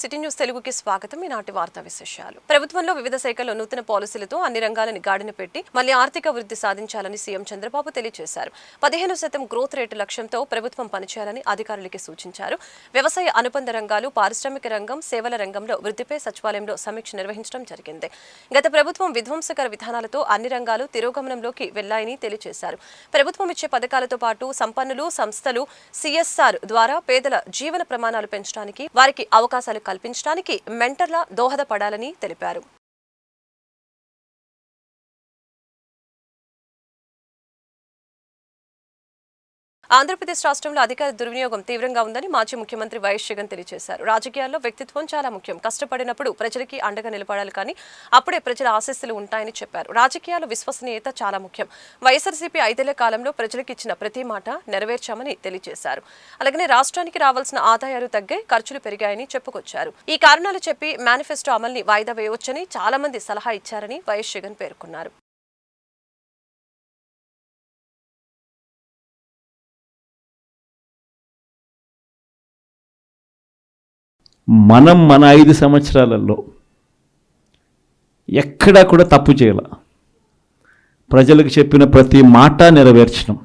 City news తెలుగుకి స్వాగతం. ఈనాటి వార్తా విశేషాలు. ప్రభుత్వంలో వివిధ శాఖల్లో నూతన పాలసీలతో అన్ని రంగాలని గాడిన పెట్టి మళ్ళీ ఆర్థిక వృద్ధి సాధించాలని సీఎం చంద్రబాబు తెలియజేశారు. పదిహేను శాతం గ్రోత్ రేటు లక్ష్యంతో ప్రభుత్వం పనిచేయాలని అధికారులకి సూచించారు. వ్యవసాయ అనుబంధ రంగాలు పారిశ్రామిక రంగం సేవల రంగంలో వృద్ధిపై సచివాలయంలో సమీక్ష నిర్వహించడం జరిగింది. గత ప్రభుత్వం విధ్వంసకర విధానాలతో అన్ని రంగాలు తిరోగమనంలోకి వెళ్ళాయని తెలియజేశారు. ప్రభుత్వం ఇచ్చే పథకాలతో పాటు సంపన్నులు సంస్థలు సిఎస్ఆర్ ద్వారా పేదల జీవన ప్రమాణాలు పెంచడానికి వారికి అవకాశాలు కల్పించడానికి మెంటర్ల దోహదపడాలని తెలిపారు. ఆంధ్రప్రదేశ్ రాష్ట్రంలో అధికార దుర్వినియోగం తీవ్రంగా ఉందని మాజీ ముఖ్యమంత్రి వైఎస్ జగన్ తెలియజేశారు రాజకీయాల్లో వ్యక్తిత్వం చాలా ముఖ్యం. కష్టపడినప్పుడు ప్రజలకి అండగా నిలబడాలి కానీ అప్పుడే ప్రజల ఆశస్సులు ఉంటాయని చెప్పారు. రాజకీయాల్లో విశ్వసనీయత చాలా ముఖ్యం. వైఎస్ఆర్సీపీ ఐదేళ్ళ కాలంలో ప్రజలకు ఇచ్చిన ప్రతి మాట నెరవేర్చామని తెలియజేశారు అలాగనే రాష్ట్రానికి రావాల్సిన ఆదాయాలు తగ్గాయి ఖర్చులు పెరిగాయని చెప్పుకొచ్చారు. ఈ కారణాలు చెప్పి మేనిఫెస్టో అమల్ని వాయిదా వేయవచ్చని చాలా మంది సలహా ఇచ్చారని వైఎస్ జగన్ పేర్కొన్నారు. మనం మన ఐదు సంవత్సరాలలో ఎక్కడా కూడా తప్పు చేయాల. ప్రజలకు చెప్పిన ప్రతి మాట నెరవేర్చడం.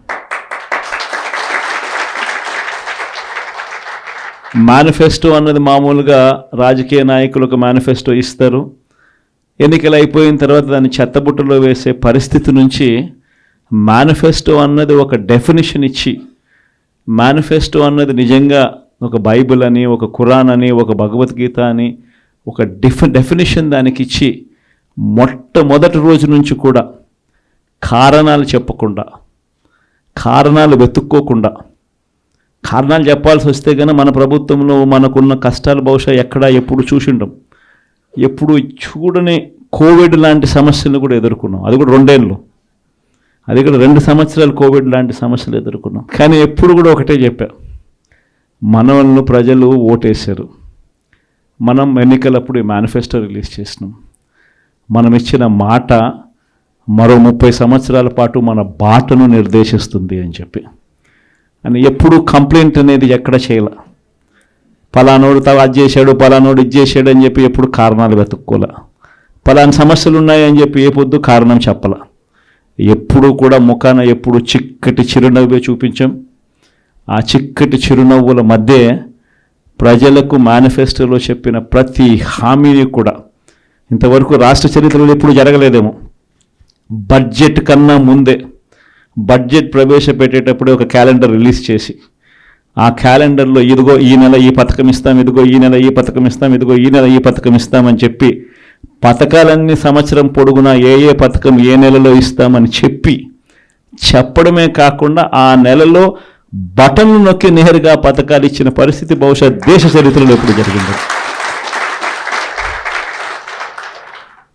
మేనిఫెస్టో అన్నది మామూలుగా రాజకీయ నాయకులు ఒక మేనిఫెస్టో ఇస్తారు. ఎన్నికలు అయిపోయిన తర్వాత దాన్ని చెత్తబుట్టలో వేసే పరిస్థితి నుంచి మేనిఫెస్టో అన్నది ఒక డెఫినేషన్ ఇచ్చి మేనిఫెస్టో అన్నది నిజంగా ఒక బైబిల్ అని ఒక ఖురాన్ అని ఒక భగవద్గీత అని ఒక డిఫ డెఫినేషన్ దానికి ఇచ్చి మొట్టమొదటి రోజు నుంచి కూడా కారణాలు చెప్పకుండా కారణాలు వెతుక్కోకుండా కారణాలు చెప్పాల్సి వస్తే కనుక మన ప్రభుత్వంలో మనకున్న కష్టాలు బహుశా ఎక్కడ ఎప్పుడు చూసిండం. ఎప్పుడు చూడని కోవిడ్ లాంటి సమస్యలను కూడా ఎదుర్కొన్నాం. అది కూడా రెండేళ్ళు. అది కూడా రెండు సంవత్సరాలు కోవిడ్ లాంటి సమస్యలు ఎదుర్కొన్నాం. కానీ ఎప్పుడు కూడా ఒకటే చెప్పా. మనల్ని ప్రజలు ఓటేశారు. మనం ఎన్నికలప్పుడు ఈ మేనిఫెస్టో రిలీజ్ చేసినాం. మనం ఇచ్చిన మాట మరో ముప్పై సంవత్సరాల పాటు మన బాటను నిర్దేశిస్తుంది అని చెప్పి. అని ఎప్పుడు కంప్లైంట్ అనేది ఎక్కడ చేయాల? పలానోడు తా అది చేశాడు పలానోడు ఇది చేశాడు అని చెప్పి ఎప్పుడు కారణాలు వెతుక్కోలే? పలాని సమస్యలు ఉన్నాయని చెప్పి ఏ పొద్దు కారణం చెప్పాల? ఎప్పుడు కూడా ముఖాన ఎప్పుడు చిక్కటి చిరునవ్వే చూపించాం. ఆ చిక్కటి చిరునవ్వుల మధ్య ప్రజలకు మేనిఫెస్టోలో చెప్పిన ప్రతి హామీని కూడా ఇంతవరకు రాష్ట్ర చరిత్రలో ఎప్పుడు జరగలేదేమో. బడ్జెట్ కన్నా ముందే బడ్జెట్ ప్రవేశపెట్టేటప్పుడే ఒక క్యాలెండర్ రిలీజ్ చేసి ఆ క్యాలెండర్లో ఇదిగో ఈ నెల ఈ పథకం ఇస్తాం ఇదిగో ఈ నెల ఈ పథకం ఇస్తాం ఇదిగో ఈ నెల ఈ పథకం ఇస్తామని చెప్పి పథకాలన్నీ సంవత్సరం పొడుగునా ఏ ఏ పథకం ఏ నెలలో ఇస్తామని చెప్పి చెప్పడమే కాకుండా ఆ నెలలో బటన్లు నొక్కి నేరుగా పథకాలు ఇచ్చిన పరిస్థితి బహుశా దేశ చరిత్రలో ఎప్పుడు జరిగింది.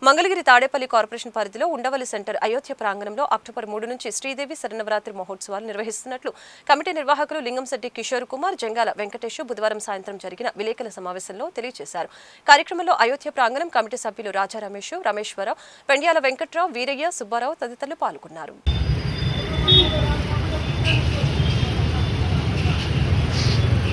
మంగళగిరి తాడేపల్లి కార్పొరేషన్ పరిధిలో ఉండవల్లి సెంటర్ అయోధ్య ప్రాంగణంలో అక్టోబర్ మూడు నుంచి శ్రీదేవి శరణవరాత్రి మహోత్సవాలు నిర్వహిస్తున్నట్లు కమిటీ నిర్వాహకులు లింగంశెట్టి కిషోర్ కుమార్ జంగాల వెంకటేష్ బుధవారం సాయంత్రం జరిగిన విలేకరుల సమావేశంలో తెలియజేశారు. కార్యక్రమంలో అయోధ్య ప్రాంగణం కమిటీ సభ్యులు రాజా రమేష్ రమేశ్వరరావు పెండ్యాల వెంకట్రావు వీరయ్య సుబ్బారావు తదితరులు పాల్గొన్నారు.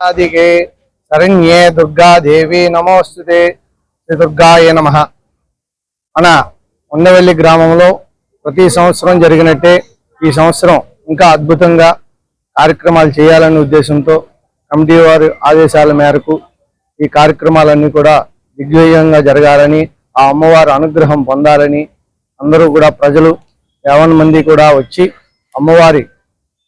ఆదికే శరణ్యే దుర్గా దేవి నమోస్తుతే. శ్రీ దుర్గాయ నమ. మన ఉండవెల్లి గ్రామంలో ప్రతి సంవత్సరం జరిగినట్టే ఈ సంవత్సరం ఇంకా అద్భుతంగా కార్యక్రమాలు చేయాలనే ఉద్దేశంతో కమిటీ వారి ఆదేశాల మేరకు ఈ కార్యక్రమాలన్నీ కూడా దిగ్విజయంగా జరగాలని ఆ అమ్మవారి అనుగ్రహం పొందాలని అందరూ కూడా ప్రజలు యావన్ మంది కూడా వచ్చి అమ్మవారి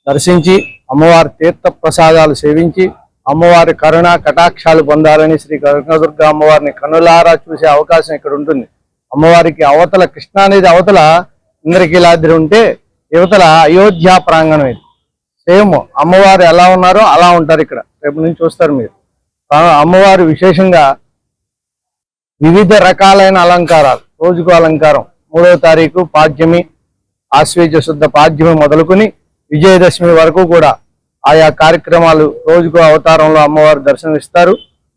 దర్శించి అమ్మవారి తీర్థ ప్రసాదాలు సేవించి అమ్మవారి కరుణ కటాక్షాలు పొందాలని శ్రీ కరుణదుర్గ అమ్మవారిని కనులారా చూసే అవకాశం ఇక్కడ ఉంటుంది. అమ్మవారికి అవతల కృష్ణానది అవతల ఇంద్రకీలాద్రి ఉంటే యువతల అయోధ్య ప్రాంగణం ఇది. సేమ్ అమ్మవారు ఎలా ఉన్నారో అలా ఉంటారు ఇక్కడ. రేపు నుంచి చూస్తారు మీరు. అమ్మవారు విశేషంగా వివిధ రకాలైన అలంకారాలు. రోజుకు అలంకారం. మూడవ తారీఖు పాడ్యమి ఆశ్వేజ శుద్ధ పాడ్యమి మొదలుకొని విజయదశమి వరకు కూడా ఆయా కార్యక్రమాలు రోజుకు అవతారంలో అమ్మవారు దర్శనమిస్తారు.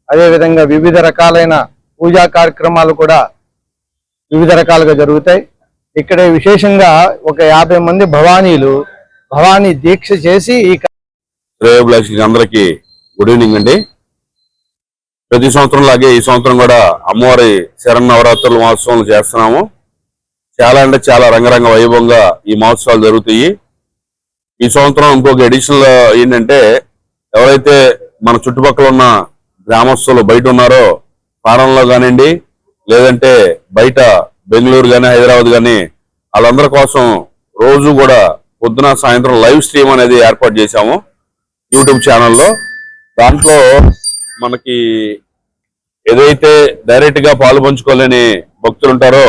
అదేవిధంగా వివిధ రకాలైన పూజా కార్యక్రమాలు కూడా వివిధ రకాలుగా జరుగుతాయి. ఇక్కడ విశేషంగా ఒక యాభై మంది భవానీలు భవానీ దీక్ష చేసి ఈ శ్రేయోభిలాషులకి అందరికి గుడ్ ఈవినింగ్ అండి. ప్రతి సంవత్సరం లాగే ఈ సంవత్సరం కూడా అమ్మవారి శరణ్ నవరాత్రుల మహోత్సవాలు చేస్తున్నాము. చాలా అంటే చాలా రంగరంగ వైభవంగా ఈ మహోత్సవాలు జరుగుతాయి. ఈ సంవత్సరం ఇంకొక ఎడిషనల్ ఏంటంటే ఎవరైతే మన చుట్టుపక్కల ఉన్న గ్రామస్తులు బయట ఉన్నారో ఫారంలో కానివ్వండి లేదంటే బయట బెంగళూరు కానీ హైదరాబాద్ కానీ వాళ్ళందరి కోసం రోజు కూడా పొద్దున సాయంత్రం లైవ్ స్ట్రీమ్ అనేది ఏర్పాటు చేశాము యూట్యూబ్ ఛానల్లో. దాంట్లో మనకి ఏదైతే డైరెక్ట్గా పాలు పంచుకోలేని భక్తులు ఉంటారో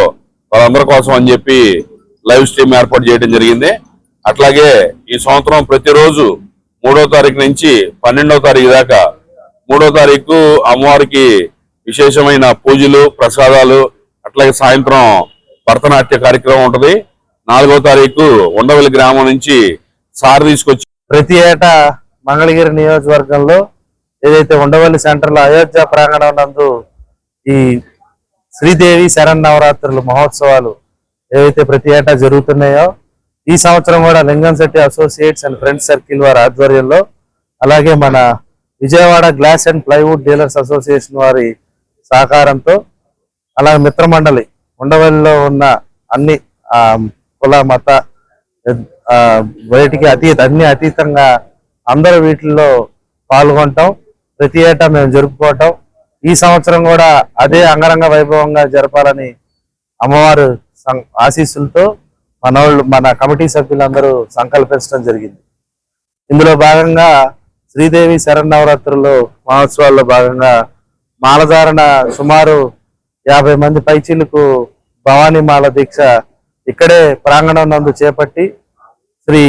వాళ్ళందరి కోసం అని చెప్పి లైవ్ స్ట్రీమ్ ఏర్పాటు చేయడం జరిగింది. అట్లాగే ఈ సంవత్సరం ప్రతిరోజు మూడో తారీఖు నుంచి పన్నెండో తారీఖు దాకా మూడో తారీఖు అమ్మవారికి విశేషమైన పూజలు ప్రసాదాలు అట్లాగే సాయంత్రం భరతనాట్య కార్యక్రమం ఉంటుంది. నాలుగో తారీఖు ఉండవల్లి గ్రామం నుంచి సార్ తీసుకొచ్చి ప్రతి ఏటా మంగళగిరి నియోజకవర్గంలో ఏదైతే ఉండవల్లి సెంటర్లో అయోధ్య ప్రాంగణం నందు ఈ శ్రీదేవి శరణ్ నవరాత్రులు మహోత్సవాలు ఏవైతే ప్రతి ఏటా జరుగుతున్నాయో ఈ సంవత్సరం కూడా Lingamsetti associates and friends circle వారి ఆధ్వర్యంలో అలాగే మన Vijayawada glass and plywood dealers association వారి సహకారంతో అలాగే మిత్రమండలి ఉండవల్లిలో ఉన్న అన్ని కుల మత బయటికి అతీత అన్ని అతీతంగా అందరూ వీటిల్లో పాల్గొంటాం. ప్రతి ఏటా మేము జరుపుకోవటం. ఈ సంవత్సరం కూడా అదే అంగరంగ వైభవంగా జరపాలని అమ్మవారు సం- ఆశీస్సులతో మన వాళ్ళు మన కమిటీ సభ్యులందరూ సంకల్పించడం జరిగింది. ఇందులో భాగంగా శ్రీదేవి శరన్నవరాత్రుల్లో మహోత్సవాల్లో భాగంగా మాలధారణ సుమారు యాభై మంది పైచీలకు భవానీ మాల దీక్ష ఇక్కడే ప్రాంగణం నందు చేపట్టి శ్రీ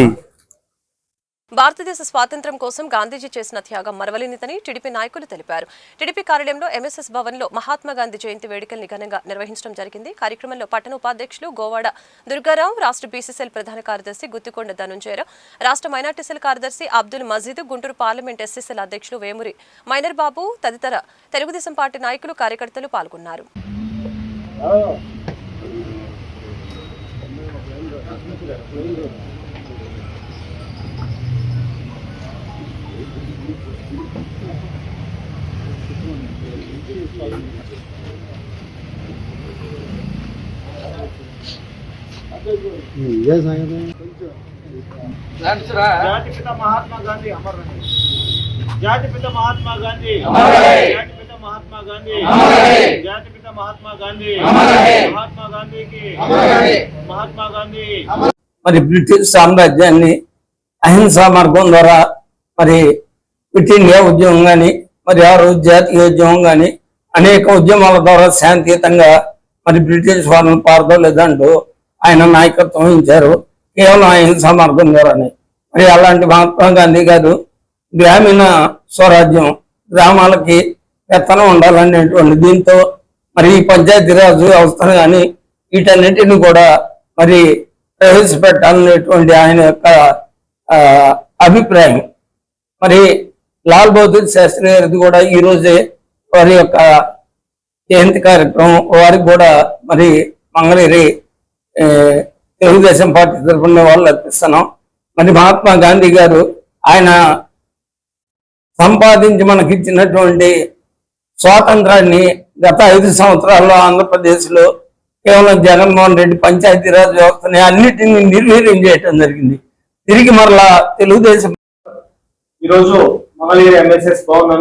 భారతదేశ స్వాతంత్ర్యం కోసం గాంధీజీ చేసిన త్యాగం మరవలేనిదని టీడీపీ నాయకులు తెలిపారు. టీడీపీ కార్యాలయంలో ఎంఎస్ఎస్ భవన్లో మహాత్మా గాంధీ జయంతి వేడుకల్ని ఘనంగా నిర్వహించడం జరిగింది. కార్యక్రమంలో పట్టణ ఉపాధ్యక్షులు గోవాడ దుర్గారావు రాష్ట్ర బీసీసీఎల్ ప్రధాన కార్యదర్శి గుత్తికొండ ధనుంజయరావు రాష్ట్ర మైనార్టీ సెల్ కార్యదర్శి అబ్దుల్ మజీద్ గుంటూరు పార్లమెంట్ ఎస్సీసీఎల్ అధ్యక్షులు వేమూరి మైనర్ బాబు తదితర తెలుగుదేశం పార్టీ నాయకులు కార్యకర్తలు పాల్గొన్నారు. జాతిపిత మహాత్మా గాంధీ అమర్ జాతిపిత మహాత్మా గాంధీ జాతిపిత మహాత్మా గాంధీ జాతిపిత మహాత్మా గాంధీ మహాత్మా గాంధీకి మహాత్మా గాంధీ మరి బ్రిటిష్ సామ్రాజ్యాన్ని అహింసా మార్గం ద్వారా మరి క్విట్ ఉద్యమం కానీ మరి ఆ రోజు జాతీయ ఉద్యమం కానీ అనేక ఉద్యమాల ద్వారా శాంతియుతంగా మరి బ్రిటిష్ వారిని పారదోలేదంటూ ఆయన నాయకత్వం వహించారు. కేవలం ఆయన సమర్థం ద్వారానే. మరి అలాంటి మహాత్మా గాంధీ గారు గ్రామీణ స్వరాజ్యం గ్రామాలకి పెత్తనం ఉండాలనేటువంటి దీంతో మరి ఈ పంచాయతీరాజ్ వ్యవస్థను కానీ వీటన్నిటిని కూడా మరి ప్రవేశపెట్టాలనేటువంటి ఆయన యొక్క అభిప్రాయం. మరి లాల్ బహదూర్ శాస్త్రి గారిది కూడా ఈరోజే వారి యొక్క జయంతి కార్యక్రమం వారికి కూడా మరి మంగళగిరి తెలుగుదేశం పార్టీ తరఫున వాళ్ళు అర్పిస్తున్నాం. మరి మహాత్మా గాంధీ గారు ఆయన సంపాదించి మనకి ఇచ్చినటువంటి స్వాతంత్రాన్ని గత ఐదు సంవత్సరాల్లో ఆంధ్రప్రదేశ్లో కేవలం జగన్మోహన్ రెడ్డి పంచాయతీరాజ్ వ్యవస్థని అన్నిటిని నిర్వీర్యం చేయటం జరిగింది. తిరిగి మరలా తెలుగుదేశం ఈరోజు మంగళగిరి ఎంఎస్ఎస్ భవన్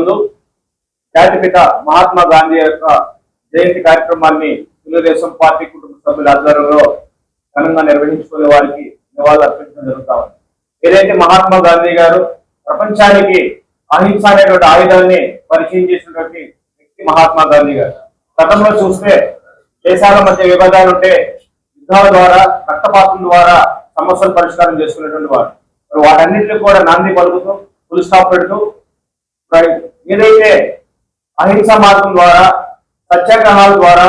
జాతిపిత మహాత్మా గాంధీ యొక్క జయంతి కార్యక్రమాన్ని తెలుగుదేశం పార్టీ కుటుంబ సభ్యుల ఆధ్వర్యంలో ఘనంగా నిర్వహించుకునే వారికి నివాళులు అర్పించడం జరుగుతా ఉంది. ఏదైతే మహాత్మా గాంధీ గారు ప్రపంచానికి అహింస అనేటువంటి ఆయుధాన్ని పరిచయం చేసినటువంటి వ్యక్తి మహాత్మా గాంధీ గారు. గతంలో చూస్తే దేశాల మధ్య విభేదాలు ఉంటే యుద్ధాల ద్వారా రక్తపాతం ద్వారా సమస్యలు పరిష్కారం చేసుకునేటువంటి వారు వాటన్నింటినీ కూడా నాంది పలుకుతూ ఫుల్ స్టాప్ పెడుతూ ఏదైతే అహింస మార్గం ద్వారా సత్యాగ్రహాల ద్వారా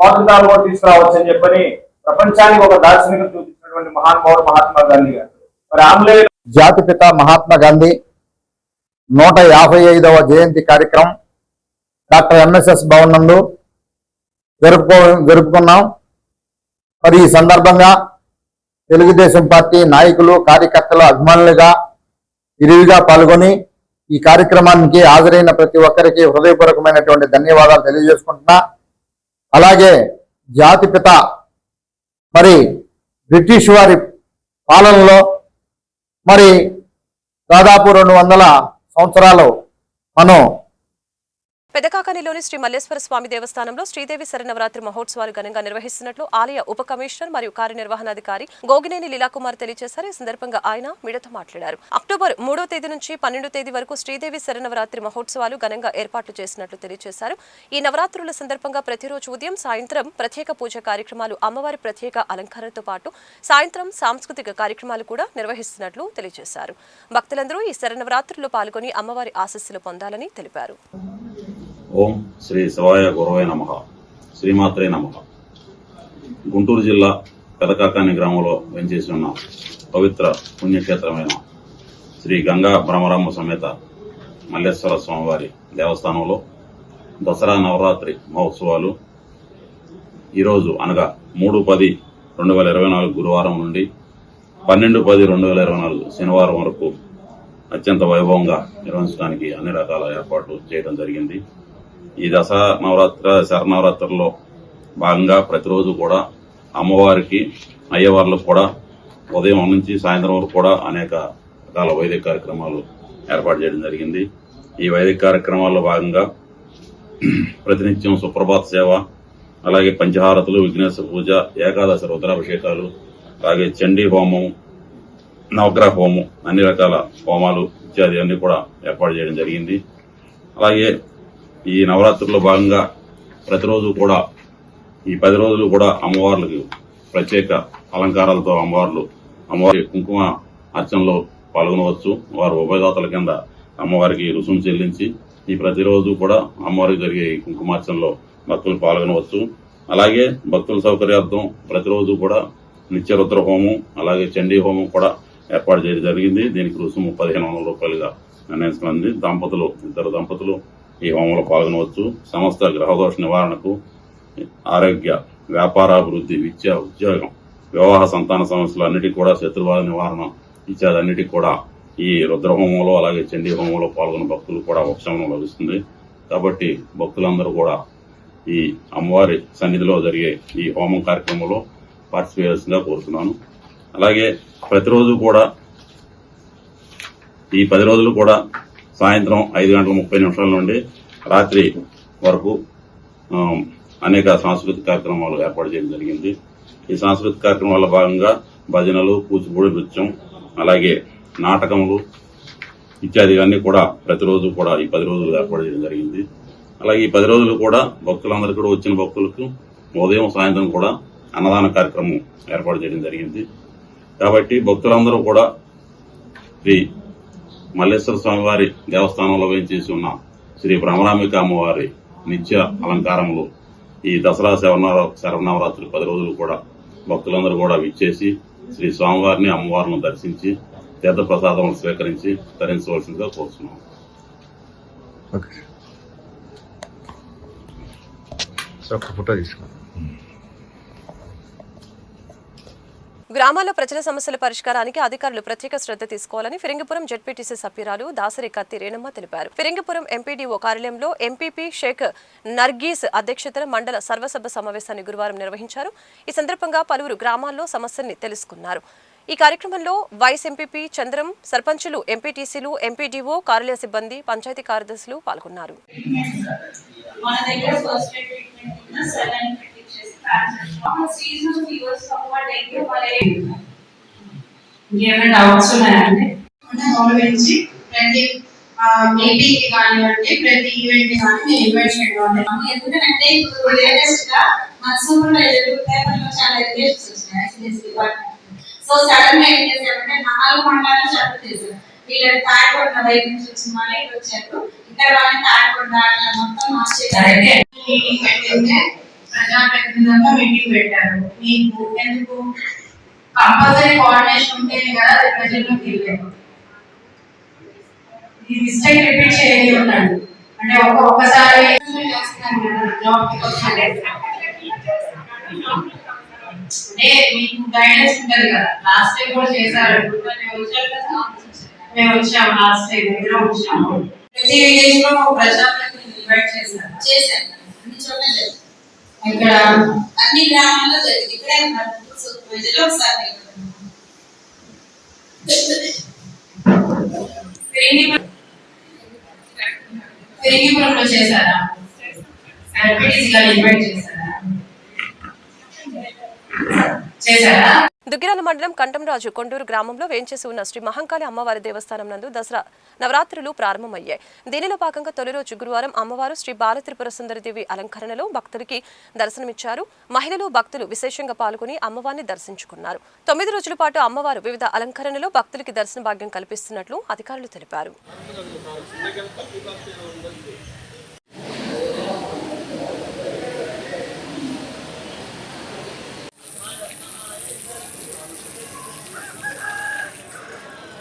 స్వాతంత్రాలు కూడా తీసుకురావచ్చు అని చెప్పని ప్రపంచానికి ఒక దార్శనికం చూపించినటువంటి మహానుభావుడు మహాత్మా గాంధీ గారు. మరి ఆంగ్లేయులు జాతిపిత మహాత్మా గాంధీ నూట యాభై ఐదవ జయంతి కార్యక్రమం డాక్టర్ ఎంఎస్ఎస్ భవన్ నందు జరుపుకో జరుపుకున్నాం. మరి ఈ సందర్భంగా తెలుగుదేశం పార్టీ నాయకులు కార్యకర్తలు అభిమానులుగా విరివిగా పాల్గొని ఈ కార్యక్రమానికి హాజరైన ప్రతి ఒక్కరికి హృదయపూర్వకమైనటువంటి ధన్యవాదాలు తెలియజేసుకుంటున్నా. అలాగే జాతిపిత మరి బ్రిటిష్ వారి పాలనలో మరి దాదాపు రెండు వందల సంవత్సరాలు మనం పెదకాకనిలోని శ్రీ మల్లేశ్వర స్వామి దేవస్థానంలో శ్రీదేవి శరణవరాత్రి మహోత్సవాలు ఘనంగా నిర్వహిస్తున్నట్లు ఆలయ ఉప కమిషనర్ మరియు కార్యనిర్వహణాధికారి గోగినేని లీలాకుమార్ తెలియజేశారు. ఈ సందర్భంగా ఆయన మీడియాతో మాట్లాడారు. అక్టోబర్ మూడో తేదీ నుంచి పన్నెండో తేదీ వరకు శ్రీదేవి శరణవరాత్రి మహోత్సవాలు ఘనంగా ఏర్పాట్లు చేసినట్లు తెలియజేశారు. ఈ నవరాత్రుల సందర్భంగా ప్రతిరోజు ఉదయం సాయంత్రం ప్రత్యేక పూజ కార్యక్రమాలు అమ్మవారి ప్రత్యేక అలంకరణతో పాటు సాయంత్రం సాంస్కృతిక కార్యక్రమాలు కూడా నిర్వహిస్తున్నట్లు తెలియజేశారు. భక్తులందరూ ఈ శరణవరాత్రుల్లో పాల్గొని అమ్మవారి ఆశస్సులు పొందాలని తెలిపారు. ఓం శ్రీ శివాయ గురవే నమ. శ్రీమాత్రే నమ. గుంటూరు జిల్లా పెదకాకాని గ్రామంలో వెంచేసి ఉన్న పవిత్ర పుణ్యక్షేత్రమైన శ్రీ గంగా భ్రమరామ సమేత మల్లేశ్వర స్వామివారి దేవస్థానంలో దసరా నవరాత్రి మహోత్సవాలు ఈరోజు అనగా మూడు పది రెండు వేల ఇరవై నాలుగు గురువారం నుండి పన్నెండు పది రెండు వేల ఇరవై నాలుగు శనివారం వరకు అత్యంత వైభవంగా నిర్వహించడానికి అన్ని రకాల ఏర్పాట్లు చేయడం జరిగింది. ఈ దసరా నవరాత్ర శరనవరాత్రుల్లో భాగంగా ప్రతిరోజు కూడా అమ్మవారికి అయ్యవార్లకు కూడా ఉదయం నుంచి సాయంత్రం వరకు కూడా అనేక రకాల వైదిక కార్యక్రమాలు ఏర్పాటు చేయడం జరిగింది. ఈ వైదిక కార్యక్రమాల్లో భాగంగా ప్రతినిత్యం సుప్రభాత సేవ అలాగే పంచహారతులు విఘ్నేశ్వర పూజ ఏకాదశి రుద్రాభిషేకాలు అలాగే చండీ హోమం నవగ్రహ హోమం అన్ని రకాల హోమాలు ఇత్యాది అన్ని కూడా ఏర్పాటు చేయడం జరిగింది. అలాగే ఈ నవరాత్రుల్లో భాగంగా ప్రతిరోజు కూడా ఈ పది రోజులు కూడా అమ్మవార్లకు ప్రత్యేక అలంకారాలతో అమ్మవార్లు అమ్మవారి కుంకుమ అర్చనలో పాల్గొనవచ్చు. వారు ఉభయదాతల కింద అమ్మవారికి రుసుము చెల్లించి ఈ ప్రతిరోజు కూడా అమ్మవారికి జరిగే ఈ కుంకుమార్చనలో భక్తులు పాల్గొనవచ్చు. అలాగే భక్తుల సౌకర్యార్థం ప్రతిరోజు కూడా నిత్య రుద్ర హోమం అలాగే చండీ హోమం కూడా ఏర్పాటు చేయడం జరిగింది. దీనికి రుసుము పదిహేను వందల రూపాయలుగా నిర్ణయించుకుంది దంపతులు ఇద్దరు దంపతులు ఈ హోమంలో పాల్గొనవచ్చు. సమస్త గ్రహదోష నివారణకు ఆరోగ్య వ్యాపారాభివృద్ధి విద్య ఉద్యోగం వివాహ సంతాన సమస్యలు అన్నిటికీ కూడా శత్రువాద నివారణ ఇత్యాదన్నిటికీ కూడా ఈ రుద్రహోమంలో అలాగే చండీ హోమంలో పాల్గొన్న భక్తులు కూడా ఉపశమనం లభిస్తుంది. కాబట్టి భక్తులందరూ కూడా ఈ అమ్మవారి సన్నిధిలో జరిగే ఈ హోమం కార్యక్రమంలో పార్టిసిపేట్ చేయాల్సిందిగా కోరుతున్నాను. అలాగే ప్రతిరోజు కూడా ఈ పది రోజులు కూడా సాయంత్రం ఐదు గంటల ముప్పై నిమిషాల నుండి రాత్రి వరకు అనేక సాంస్కృతిక కార్యక్రమాలు ఏర్పాటు చేయడం జరిగింది. ఈ సాంస్కృతిక కార్యక్రమాల భాగంగా భజనలు కూచిపూడి నృత్యం అలాగే నాటకములు ఇత్యాదివన్నీ కూడా ప్రతిరోజు కూడా ఈ పది రోజులు ఏర్పాటు చేయడం జరిగింది. అలాగే ఈ పది రోజులు కూడా భక్తులందరూ కూడా వచ్చిన భక్తులకు ఉదయం సాయంత్రం కూడా అన్నదాన కార్యక్రమం ఏర్పాటు చేయడం జరిగింది. కాబట్టి భక్తులందరూ కూడా శ్రీ మల్లేశ్వర స్వామివారి దేవస్థానంలో వేయించేసి ఉన్న. శ్రీ భ్రమరాంబిక అమ్మవారి నిత్య అలంకారములు. ఈ దసరా శవనవ శరన్నవరాత్రి పది రోజులు కూడా భక్తులందరూ కూడా విచ్చేసి శ్రీ స్వామివారిని అమ్మవారిని దర్శించి తీర్థప్రసాదములు స్వీకరించి ధరించవలసిందిగా కోరుతున్నాం ఒక ఫోటో తీసుకున్నాం గ్రామాల్లో ప్రజల సమస్యల పరిష్కారానికి అధికారులు ప్రత్యేక శ్రద్ధ తీసుకోవాలని ఫిరంగిపురం జడ్పీటీసీ సభ్యురాలు దాసరి కత్తి రేణమ్మ తెలిపారు. ఫిరంగిపురం ఎంపీడీఓ కార్యాలయంలో ఎంపీపీ షేక్ నర్గీస్ అధ్యక్షతన మండల సర్వసభ సమావేశాన్ని గురువారం నిర్వహించారు. ఈ సందర్భంగా పలువురు గ్రామాల్లో సమస్యల్ని తెలుసుకున్నారు. ఈ కార్యక్రమంలో వైస్ ఎంపీపీ చంద్రం సర్పంచులు ఎంపీటీసీలు ఎంపీడీఓ కార్యాలయ సిబ్బంది పంచాయతీ కార్యదర్శులు పాల్గొన్నారు. ఇంకేమైనా డౌట్స్ ఉన్నాయండి గౌరవించి ప్రతి మీటింగ్ కానివ్వండి ప్రతి ఈవెంట్ కానీ మేము ఇన్వైట్ చేయడం ఎందుకంటే ఇప్పుడు లేటెస్ట్గా మన చాలా ఎడ్యుకేషన్స్ వచ్చినాయి డిపార్ట్మెంట్ సో సడన్గా ఏం చేశారంటే నాలుగు మండలాలు షఫల్ చేశారు. వీళ్ళని తాడికొండ వైపు నుంచి వచ్చిన వాళ్ళు వచ్చారు. ఇక్కడ వాళ్ళని తాడికొండ మొత్తం మార్చేసారు మీటింగ్ పెట్టిందే. ప్రజాప్రతినిధులతో మీటింగ్ పెట్టారు మీకు ఎందుకు కంపల్సరీ కోఆర్డినేషన్ ఉంటేనే కదా అది ప్రజల్లోకి వెళ్ళారు ఈ మిస్టేక్ రిపీట్ చేయని ఉండండి అంటే ఒక ఒకసారి చేస్తాను కదా జాబ్కి వచ్చాడే అంటే మీకు గైడెన్స్ ఉంటది కదా లాస్ట్ టైం కూడా చేశారు మేము వచ్చారు కదా మేము వచ్చాము లాస్ట్ టైం దగ్గర వచ్చాము ప్రతి విలేజ్లో ప్రజాప్రతినిధులు ఇన్వైట్ చేశారు చేశారు అన్ని చోట్ల జరిగింది ఇక్కడ అన్ని గ్రామాల్లో జరిగింది. ఇక్కడే ఉన్నారు. సో ప్రజలు ఒకసారి పెరింగిపురం పెరింగిపురంలో చేశారా ఇన్వైట్ చేశారా? చేశారా? దుగ్గిరాల మండలం కంఠంరాజు కొండూరు గ్రామంలో వేంచేసి ఉన్న శ్రీ మహంకాళి అమ్మవారి దేవస్థానం నందు దసరా నవరాత్రులు ప్రారంభమయ్యాయి. దీనిలో భాగంగా తొలి రోజు గురువారం అమ్మవారు శ్రీ బాలత్రిపుర సుందరదేవి అలంకరణలో భక్తులకి దర్శనమిచ్చారు. మహిళలు భక్తులు విశేషంగా పాల్గొని అమ్మవారిని దర్శించుకున్నారు. తొమ్మిది రోజుల పాటు అమ్మవారు వివిధ అలంకరణలో భక్తులకి దర్శన భాగ్యం కల్పిస్తున్నట్లు అధికారులు తెలిపారు.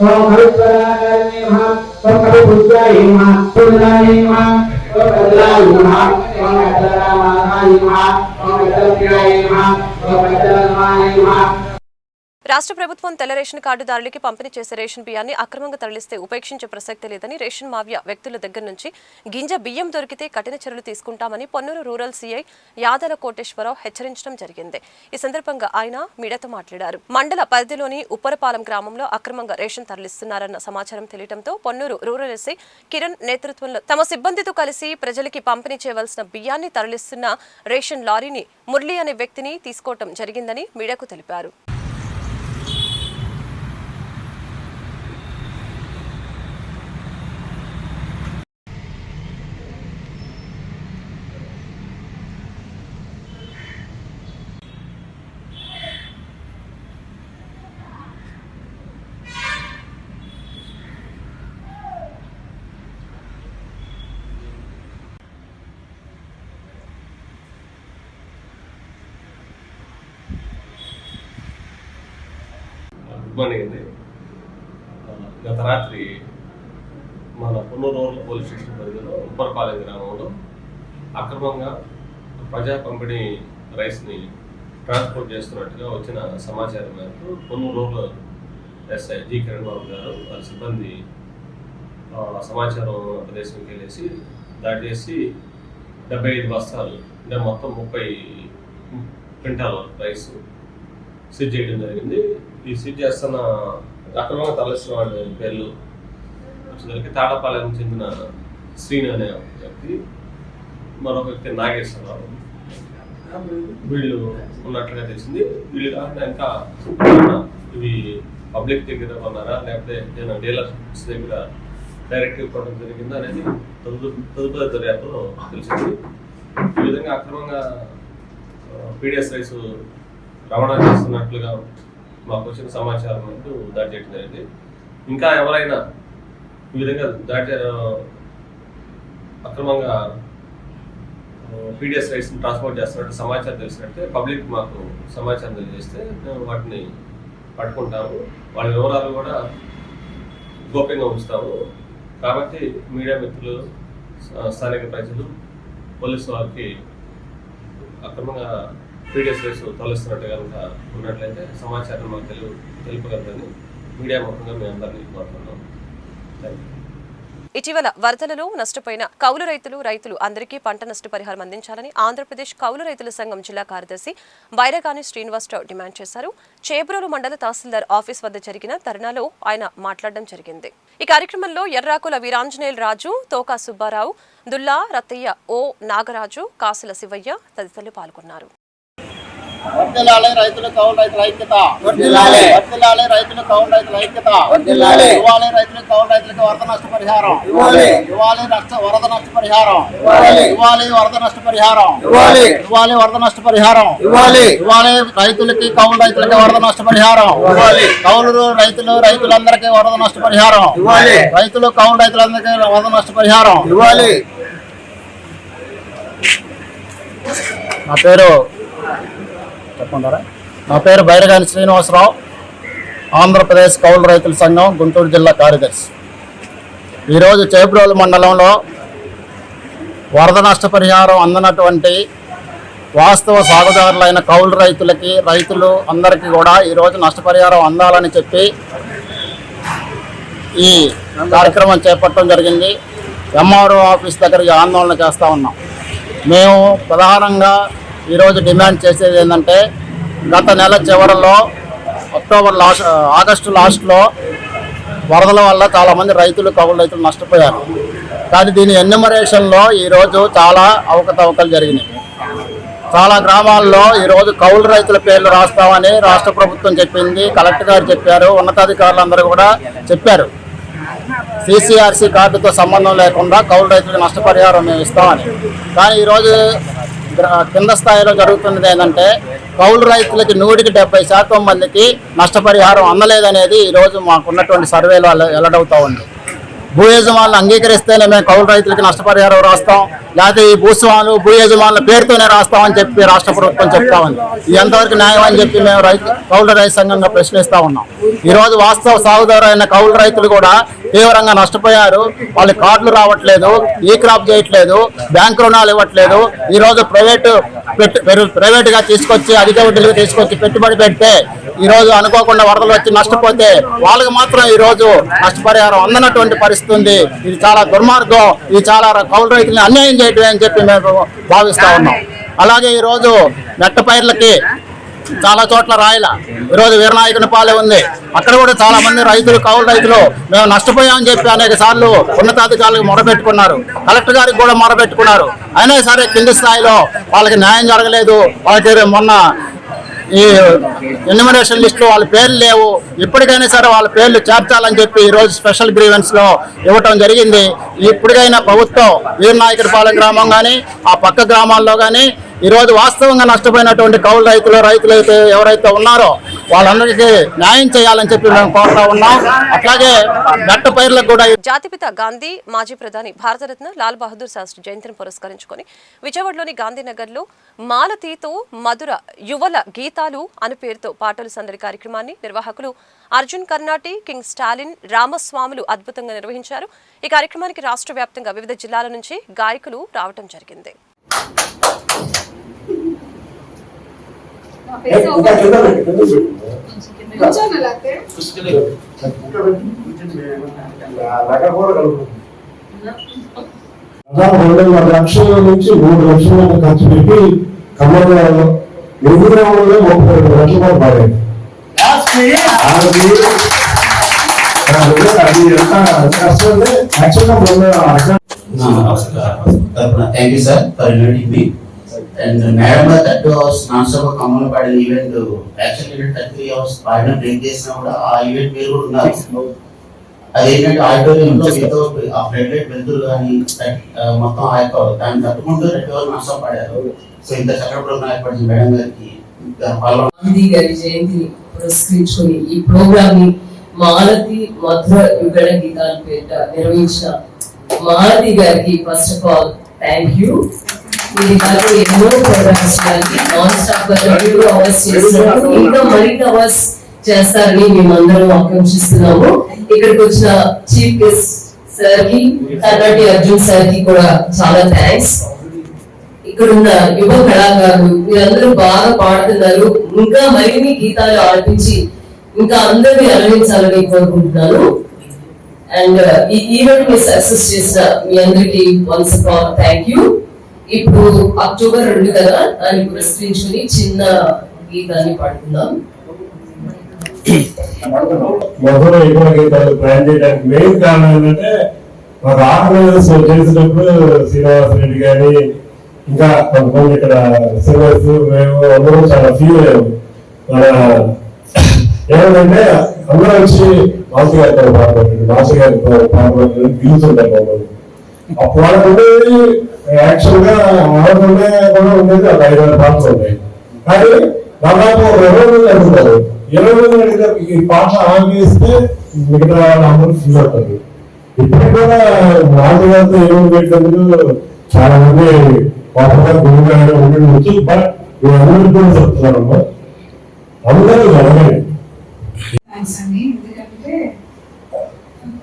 ओम करुणाकराय नमः ओम करुणाय नमः पुण्यनाय नमः ओम करुणाय नमः ओम करुणाय नमः ओम करुणाय नमः ओम करुणाय नमः రాష్ట్ర ప్రభుత్వం తెల్ల రేషన్ కార్డుదారులకి పంపిణీ చేసే రేషన్ బియ్యాన్ని అక్రమంగా తరలిస్తే ఉపేక్షించే ప్రసక్తి లేదని రేషన్ మాఫియా వ్యక్తుల దగ్గర నుంచి గింజ బియ్యం దొరికితే కఠిన చర్యలు తీసుకుంటామని పొన్నూరు రూరల్ సీఐ యాదల కోటేశ్వరరావు హెచ్చరించడం జరిగింది. ఈ సందర్భంగా ఆయన మీడియాతో మాట్లాడారు. మండల పరిధిలోని ఉప్పరపాలెం గ్రామంలో అక్రమంగా రేషన్ తరలిస్తున్నారన్న సమాచారం తెలియడంతో పొన్నూరు రూరల్ ఎస్ఐ కిరణ్ నేతృత్వంలో తమ సిబ్బందితో కలిసి ప్రజలకి పంపిణీ చేయవలసిన బియ్యాన్ని తరలిస్తున్న రేషన్ లారీని మురళి అనే వ్యక్తిని తీసుకోవటం జరిగిందని మీడియాకు తెలిపారు గుడ్ మార్నింగ్ అండి ఆ, గత రాత్రి మన పొన్నూరు రూరల్ పోలీస్ స్టేషన్ పరిధిలో ఉప్పరపాలెం గ్రామంలో అక్రమంగా ప్రజా పంపిణీ రైస్ని ట్రాన్స్పోర్ట్ చేస్తున్నట్టుగా వచ్చిన సమాచారం మేరకు Ponnur rural SI G Kiran Babu గారు వారి సిబ్బంది సమాచారం ప్రదేశంకి వెళ్ళేసి దాడి చేసి డెబ్బై ఐదు బస్తాలు అంటే మొత్తం ముప్పై క్వింటాల్ రైస్ సీజ్ చేయడం జరిగింది. ఈ సీజ్ చేస్తున్న అక్రమంగా తరలిస్తున్న వాళ్ళ పేర్లు వచ్చేసరికి తాడపాలెం చెందిన శ్రీను అనే వ్యక్తి మరొక వ్యక్తి నాగేశ్వరరావు వీళ్ళు ఉన్నట్లుగా తెలిసింది. వీళ్ళు కాకుండా ఇంకా ఇవి పబ్లిక్ దగ్గర కొన్నారా? లేకపోతే ఏదైనా డీలర్స్ దగ్గర డైరెక్ట్ ఇవ్వడం జరిగిందా అనేది తదుపరి తదుపరి దర్యాప్తులో తెలిసింది. ఈ విధంగా అక్రమంగా పీడిఎస్ రైస్ రవాణా చేస్తున్నట్లుగా మాకు వచ్చిన సమాచారం అంటూ దాడి చేయడం జరిగింది. ఇంకా ఎవరైనా ఈ విధంగా దాడి అక్రమంగా పీడిఎస్ రైస్ని ట్రాన్స్పోర్ట్ చేస్తున్నట్టు సమాచారం తెలిసినట్టే పబ్లిక్ మాకు సమాచారం తెలియజేస్తే మేము వాటిని పట్టుకుంటాము. వాళ్ళ వివరాలు కూడా గోప్యంగా ఉంచుతాము. కాబట్టి మీడియా మిత్రులు స్థానిక ప్రజలు పోలీసు వారికి అక్రమంగా పీడిఎస్ రైస్ తొలగిస్తున్నట్టు కనుక ఉన్నట్లయితే సమాచారం మాకు తెలు తెలుపగలరని మీడియా ముఖంగా మేము అందరినీ కోరుతున్నాం థ్యాంక్ యూ ఇటీవల వరదలలో నష్టపోయిన కౌలు రైతులు రైతులు అందరికీ పంట నష్టపరిహారం అందించాలని ఆంధ్రప్రదేశ్ కౌలు రైతుల సంఘం జిల్లా కార్యదర్శి బైరగాని శ్రీనివాసరావు డిమాండ్ చేశారు. చేబ్రోలు మండల తహసీల్దార్ ఆఫీస్ వద్ద జరిగిన ధర్నాలో ఆయన మాట్లాడడం జరిగింది. ఈ కార్యక్రమంలో ఎర్రాకుల వీరాంజనేయుల రాజు తోకా సుబ్బారావు దుల్లా రత్తయ్య ఓ నాగరాజు కాసుల శివయ్య తదితరులు పాల్గొన్నారు. వర్దిల్లాలి రైతులు కౌలు రైతుల ఐక్యత వర్ధిల్లాలి. వర్దిల్లాలి రైతులు కౌలు రైతుల ఐక్యత వర్ధిల్లాలి. ఇవ్వాలి రైతులు కౌలు రైతులకు వరద నష్ట పరిహారం ఇవ్వాలి. ఇవ్వాలి నష్ట వరద నష్ట పరిహారం ఇవ్వాలి. ఇవ్వాలి వరద నష్ట పరిహారం ఇవ్వాలి. ఇవ్వాలి వరద నష్ట పరిహారం ఇవ్వాలి. ఇవ్వాలి రైతులకి కౌలు రైతులకి వరద నష్ట పరిహారం ఇవ్వాలి. కౌలు రైతులు రైతులందరికీ వరద నష్ట పరిహారం ఇవ్వాలి. రైతులు కౌలు రైతులందరికీ వరద నష్ట పరిహారం ఇవ్వాలి నా పేరు చెప్పంటారా నా పేరు బైరగాని శ్రీనివాసరావు ఆంధ్రప్రదేశ్ కౌలు రైతుల సంఘం గుంటూరు జిల్లా కార్యదర్శి. ఈరోజు చేబ్రోలు మండలంలో వరద నష్టపరిహారం అందనటువంటి వాస్తవ సాగుదారులైన కౌలు రైతులకి రైతులు అందరికీ కూడా ఈరోజు నష్టపరిహారం అందాలని చెప్పి ఈ కార్యక్రమం చేపట్టడం జరిగింది. ఎంఆర్ఓ ఆఫీస్ దగ్గరికి ఆందోళన చేస్తూ ఉన్నాం. మేము ప్రధానంగా ఈరోజు డిమాండ్ చేసేది ఏంటంటే గత నెల చివరిలో అక్టోబర్ లాస్ట్ ఆగస్టు లాస్ట్లో వరదల వల్ల చాలామంది రైతులు కౌలు రైతులు నష్టపోయారు. కానీ దీని ఎన్యుమరేషన్లో ఈరోజు చాలా అవకతవకలు జరిగినాయి. చాలా గ్రామాల్లో ఈరోజు కౌలు రైతుల పేర్లు రాస్తామని రాష్ట్ర ప్రభుత్వం చెప్పింది కలెక్టర్ గారు చెప్పారు ఉన్నతాధికారులందరూ కూడా చెప్పారు. సీసీఆర్సీ కార్డుతో సంబంధం లేకుండా కౌలు రైతులకు నష్టపరిహారం మేము ఇస్తామని. కానీ ఈరోజు కింద స్థాయిలో జరుగుతున్నది ఏంటంటే కౌలు రైతులకి నూటికి డెబ్బై శాతం మందికి నష్టపరిహారం అందలేదనేది ఈరోజు మాకున్నటువంటి సర్వేలో వెల్లడవుతూ ఉంది. భూ యజమానులు అంగీకరిస్తేనే మేము కౌలు రైతులకి నష్టపరిహారం రాస్తాం. లేకపోతే ఈ భూస్వాములు భూ యజమానుల పేరుతోనే రాస్తామని చెప్పి రాష్ట్ర ప్రభుత్వం చెప్తా ఉంది ఇది ఎంతవరకు న్యాయం అని చెప్పి మేము రైతు కౌలు రైతు సంఘంగా ప్రశ్నిస్తా ఉన్నాం. ఈరోజు వాస్తవ సాగుదారు అయిన కౌలు రైతులు కూడా తీవ్రంగా నష్టపోయారు. వాళ్ళ కార్డులు రావట్లేదు ఈ క్రాప్ చేయట్లేదు బ్యాంక్ రుణాలు ఇవ్వట్లేదు. ఈరోజు ప్రైవేటు పెట్టు ప్రైవేట్గా తీసుకొచ్చి అధిక వడ్డీలకు తీసుకొచ్చి పెట్టుబడి పెడితే ఈ రోజు అనుకోకుండా వరదలు వచ్చి నష్టపోతే వాళ్ళకి మాత్రం ఈ రోజు నష్టపరిహారం అందనటువంటి పరిస్థితి ఉంది. ఇది చాలా దుర్మార్గం ఇది చాలా కౌలు రైతుల్ని అన్యాయం చేయటమే అని చెప్పి మేము భావిస్తా ఉన్నాం. అలాగే ఈ రోజు మెట్ట పైర్లకి చాలా చోట్ల రాయల. ఈరోజు వీరనాయకుని పాలే ఉంది. అక్కడ కూడా చాలా మంది రైతులు కౌలు రైతులు మేము నష్టపోయామని చెప్పి అనేక సార్లు ఉన్నతాధికారులకు మొరబెట్టుకున్నారు కలెక్టర్ గారికి కూడా మొరబెట్టుకున్నారు అయినా సరే కింది స్థాయిలో వాళ్ళకి న్యాయం జరగలేదు. వాళ్ళకి మొన్న ఈ ఎన్యుమరేషన్ లిస్టులో వాళ్ళ పేర్లు లేవు. ఇప్పటికైనా సరే వాళ్ళ పేర్లు చేర్చాలని చెప్పి ఈరోజు స్పెషల్ గ్రీవెన్స్లో ఇవ్వటం జరిగింది. ఇప్పటికైనా ప్రభుత్వం వీరనాయకుడిపాలెం గ్రామం కానీ ఆ పక్క గ్రామాల్లో కానీ ఈ రోజు వాస్తవంగా నష్టపోయినటువంటి కౌలు రైతులు రైతులు అయితే ఎవరైతే ఉన్నారో వాళ్ళందరికీ న్యాయం చేయాలని చెప్పి మేము కోరుతా ఉన్నాం. అట్లాగే మెట్ట పైర్లకు కూడా జాతిపిత గాంధీ మాజీ ప్రధాని భారతరత్న లాల్ బహదూర్ శాస్త్రి జయంతిని పురస్కరించుకొని విజయవాడలోని గాంధీనగర్లో మాలతీతో మధుర యువల గీతాలు అను పేరుతో పాటలు సందడి కార్యక్రమాన్ని నిర్వాహకులు అర్జున్ కర్ణాటి కింగ్ స్టాలిన్ రామస్వాములు అద్భుతంగా నిర్వహించారు. ఈ కార్యక్రమానికి రాష్ట్ర వ్యాప్తంగా వివిధ జిల్లాల నుంచి గాయకులు రావటం జరిగింది. రెండు లక్షల నుంచి మూడు లక్షల ఖర్చు పెట్టి ఖమ్మంలో గ్రామంలో ముప్పై రెండు లక్షల రూపాయలు Thank you, sir, for inviting me. And madam, that was non-stop common part an thirty hours break చేసినా కూడా ఆ ఈవెంట్ మీరు కూడా ఉన్నారు అదేంటంటే ఆడిటోరియంలో వితౌట్ ఆ ఫ్లడ్ లైట్ వెళ్తురు కానీ మొత్తం ఆ యొక్క దాన్ని తట్టుకుంటూ రెండు రోజులు నష్టం పడారు సో ఇంత చక్కటి ఏర్పడింది మేడం గారికి ఈ ప్రోగ్రామ్ని మాలతి మధుర యుగళ గీతాల పేట నిర్వహించిన మాలతి గారికి first of all thank you ఇలాగే ఎన్నో ప్రోగ్రామ్స్ నాన్ స్టాప్గా ట్వంటీ అవర్స్ చేస్తున్నారు. ఇంకా మరిన్ని అవర్స్ చేస్తారని మేమందరం ఆకాంక్షిస్తున్నాము. ఇక్కడికి వచ్చిన చీఫ్ గెస్ట్ సార్కి కర్ణాటి అర్జున్ సార్కి కూడా చాలా థ్యాంక్స్ ఇక్కడున్న యువ కళాకారులు మీరందరూ బాగా పాడుతున్నారు. ఇంకా మరిన్ని గీతాలు ఆడిపించి ఇంకా అందరినీ అరవించాలని కోరుకుంటున్నాను. అండ్ uh, ఈ ఈవెంట్ని సక్సెస్ చేసిన మీ అందరికి వన్స్ థ్యాంక్ యూ ఇప్పుడు అక్టోబర్ రెండు కదా దాన్ని పురస్కరించుకుని చిన్న గీతాన్ని పాడుకుందాం. మధుర ఎక్కువ గీతాలు ప్లాన్ చేయడానికి మెయిన్ కారణం ఏంటంటే మాకు ఆర్గనైజర్స్ చేసినప్పుడు శ్రీనివాస రెడ్డి గారి ఇంకా కొంతమంది ఇక్కడ సింగర్స్ మేము అందరూ చాలా ఫీల్ అయ్యాము. మన ఏమంటే అందరూ వచ్చి మాస్టర్ గారితో పాల్గొంటుంది మాస్టర్ గారితో పాల్గొంటుంది దిగుతుంటారు అప్పుడు వాళ్ళకు యాక్చువల్గా ఆడకుండా కూడా ఉండేది. ఒక ఐదు వేల పాటలు ఉన్నాయి. కానీ దాదాపు ఇరవై మంది అడుగుతారు. ఇరవై మంది అడిగితే ఈ పాట ఆగిస్తే మిగతా వాళ్ళందరూ ఫీల్ అవుతుంది ఇప్పుడు కూడా మాస్టర్ గారితో ఏమేమి పెట్టినందుకు చాలా మంది పాపగా గురువుగా ఉండవచ్చు బట్ అందరూ కూడా చెప్తున్నారమ్మా అందరూ జరగాలి థ్యాంక్స్ అండి ఎందుకంటే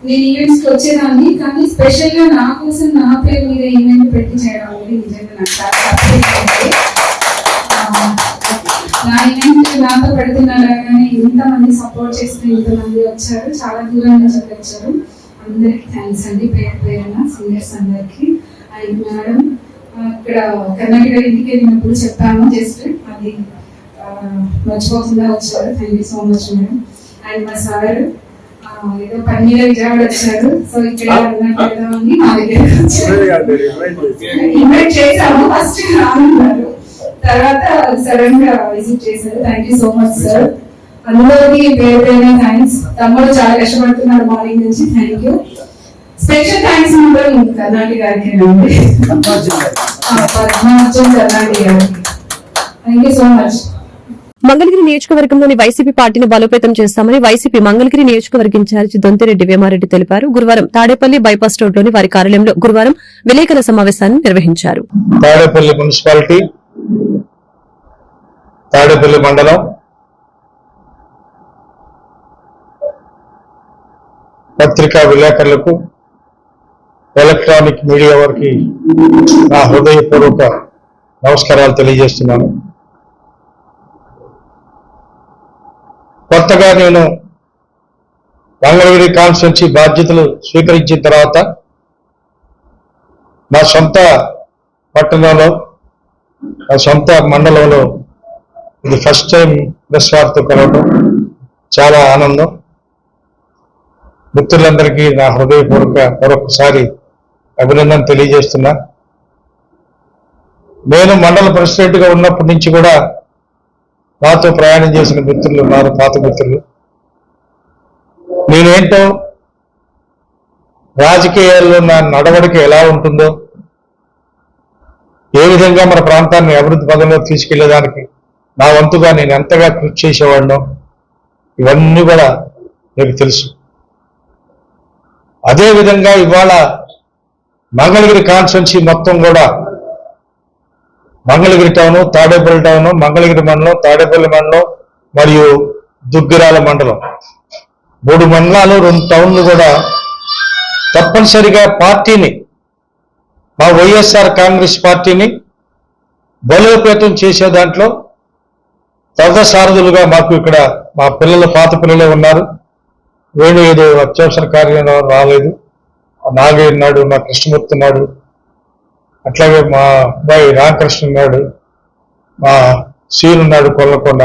నేను ఈవెంట్స్కి వచ్చేదాన్ని కానీ స్పెషల్గా నా కోసం నా పేరు మీద ఈవెంట్ పెట్టి చేయడం అనేది నిజంగా నాకు చాలా surprise నా ఈవెంట్ నాతో పెడుతున్నారా కానీ ఇంతమంది సపోర్ట్ చేసిన ఇంతమంది వచ్చారు. చాలా దూరం నుంచి వచ్చారు. అందరికి థ్యాంక్స్ అండి. పేరు పేరున సీనియర్స్ అందరికి. అండ్ మేడం ఇక్కడ కర్ణాటక ఇంటికి వెళ్ళినప్పుడు చెప్పాము జస్ట్ అది మర్చిపోకుండా వచ్చారు. Thank you so much madam. And మా సార్ ఏదో పని మీద విజయవాడ వచ్చారు. సో ఇక్కడ అని మా దగ్గర ఇన్వైట్ చేశాము ఫస్ట్ రానున్నారు. తర్వాత సడన్గా విజిట్ చేశారు. Thank you so much sir అందరికీ పేరు పేరున థ్యాంక్స్ తమ్ముడు చాలా కష్టపడుతున్నాడు మార్నింగ్ నుంచి. థ్యాంక్ యూ స్పెషల్ థ్యాంక్స్ మాత్రం కర్ణాటక గారికి అండి. పద్మార్జున్ కర్ణాటక గారికి. Thank you so much Mangalagiri నియోజకవర్గంలోని వైసీపీ పార్టీని బలోపేతం చేస్తామని వైసీపీ మంగళగిరి నియోజకవర్గ ఇన్ఛార్జి దొంతిరెడ్డి వేమారెడ్డి తెలిపారు. గురువారం తాడేపల్లి బైపాస్ రోడ్లోని వారి కార్యాలయంలో గురువారం విలేకరుల సమావేశాన్ని నిర్వహించారు. తాడేపల్లి మున్సిపాలిటీ తాడేపల్లి మండలం పత్రికా విలేకరులకు ఎలక్ట్రానిక్ మీడియా వారికి నా హృదయపూర్వక నమస్కారాలు తెలియజేస్తున్నాను. కొత్తగా నేను మంగళగిరి కాన్స్టిట్యున్సీ బాధ్యతలు స్వీకరించిన తర్వాత మా సొంత పట్టణంలో మా సొంత మండలంలో ఇది ఫస్ట్ టైం ప్రెస్ వారితో కలవడం చాలా ఆనందం. మిత్రులందరికీ నా హృదయపూర్వక మరొకసారి అభినందన తెలియజేస్తున్నా. నేను మండల ప్రెసిడెంట్గా ఉన్నప్పటి నుంచి కూడా మాతో ప్రయాణం చేసిన మిత్రులు ఉన్నారు పాత మిత్రులు. నేనేంటో రాజకీయాల్లో నా నడవడిక ఎలా ఉంటుందో ఏ విధంగా మన ప్రాంతాన్ని అభివృద్ధి పదంలో తీసుకెళ్ళేదానికి నా వంతుగా నేను ఎంతగా కృషి చేసేవాడినో ఇవన్నీ కూడా మీకు తెలుసు. అదే విధంగా ఇవాళ మంగళగిరి కాన్స్టెన్సీ మొత్తం కూడా మంగళగిరి టౌన్ తాడేపల్లి టౌన్ మంగళగిరి మండలం తాడేపల్లి మండలం మరియు దుగ్గిరాల మండలం. మూడు మండలాలు రెండు టౌన్లు కూడా తప్పనిసరిగా పార్టీని మా వైఎస్ఆర్ కాంగ్రెస్ పార్టీని బలోపేతం చేసే దాంట్లో సారథులుగా మాకు ఇక్కడ మా పిల్లలు పాత పిల్లలే ఉన్నారు. వేణు ఏదో అత్యవసర కార్యంలో రాలేదు. నాగే నాడు మా కృష్ణమూర్తి నాడు అట్లాగే మా అబ్బాయి రామకృష్ణ ఉన్నాడు. మా సీన్ ఉన్నాడు కొల్లకొండ.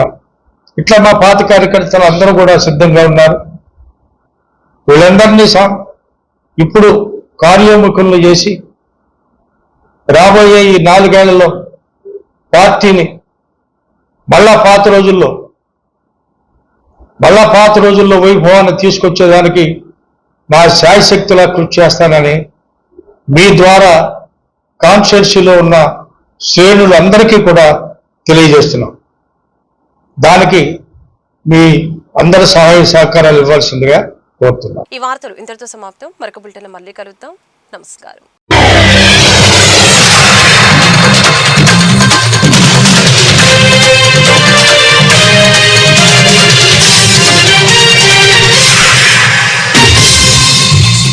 ఇట్లా మా పాత కార్యకర్తలు అందరూ కూడా సిద్ధంగా ఉన్నారు. వీళ్ళందరినీ సా ఇప్పుడు కార్యోముఖులను చేసి రాబోయే ఈ నాలుగేళ్ళలో పార్టీని మళ్ళా పాత రోజుల్లో మళ్ళా పాత రోజుల్లో వైభవాన్ని తీసుకొచ్చేదానికి నా శాయశక్తులా కృషి చేస్తానని మీ ద్వారా కాన్స్టిట్యున్సీలో ఉన్న శ్రేణులందరికీ కూడా తెలియజేస్తున్నాం. దానికి మీ అందరి సహాయ సహకారాలు ఇవ్వాల్సిందిగా కోరుతున్నాం. ఈ వార్తలు ఇంతటితో సమాప్తం. మరొక బులెటిన్ మళ్ళీ కలుద్దాం. నమస్కారం.